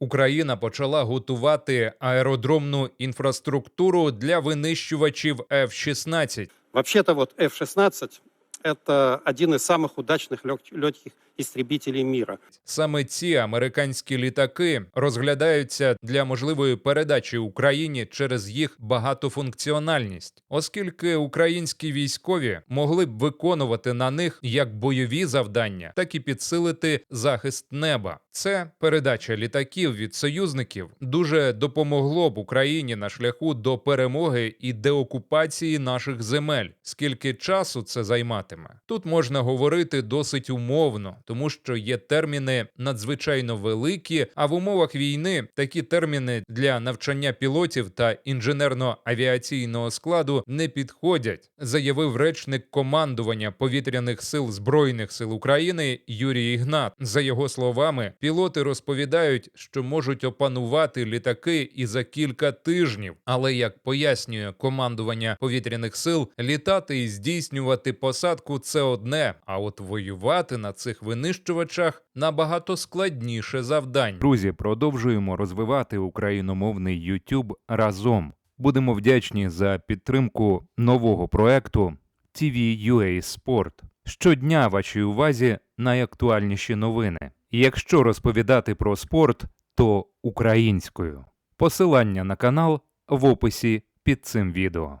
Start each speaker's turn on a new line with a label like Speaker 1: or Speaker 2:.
Speaker 1: Україна почала готувати аеродромну інфраструктуру для винищувачів F-16.
Speaker 2: Вообще-то вот F-16 это один из самых удачных легких истребителей мира.
Speaker 1: Саме ці американські літаки розглядаються для можливої передачі Україні через їх багатофункціональність, оскільки українські військові могли б виконувати на них як бойові завдання, так і підсилити захист неба. Це передача літаків від союзників дуже допомогло б Україні на шляху до перемоги і деокупації наших земель. Скільки часу це Займатиме? Тут можна говорити досить умовно, тому що є терміни надзвичайно великі. А в умовах війни такі терміни для навчання пілотів та інженерно-авіаційного складу не підходять, заявив речник командування повітряних сил збройних сил України Юрій Ігнат. За його словами, пілоти розповідають, що можуть опанувати літаки і за кілька тижнів. Але як пояснює командування повітряних сил, літати і здійснювати посадку це одне. А от воювати на цих винищувачах набагато складніше завдань. Друзі, продовжуємо розвивати україномовний YouTube разом. Будемо вдячні за підтримку нового проекту TV.ua Sport. Щодня вашій увазі найактуальніші новини. Якщо розповідати про спорт, то українською. Посилання на канал в описі під цим відео.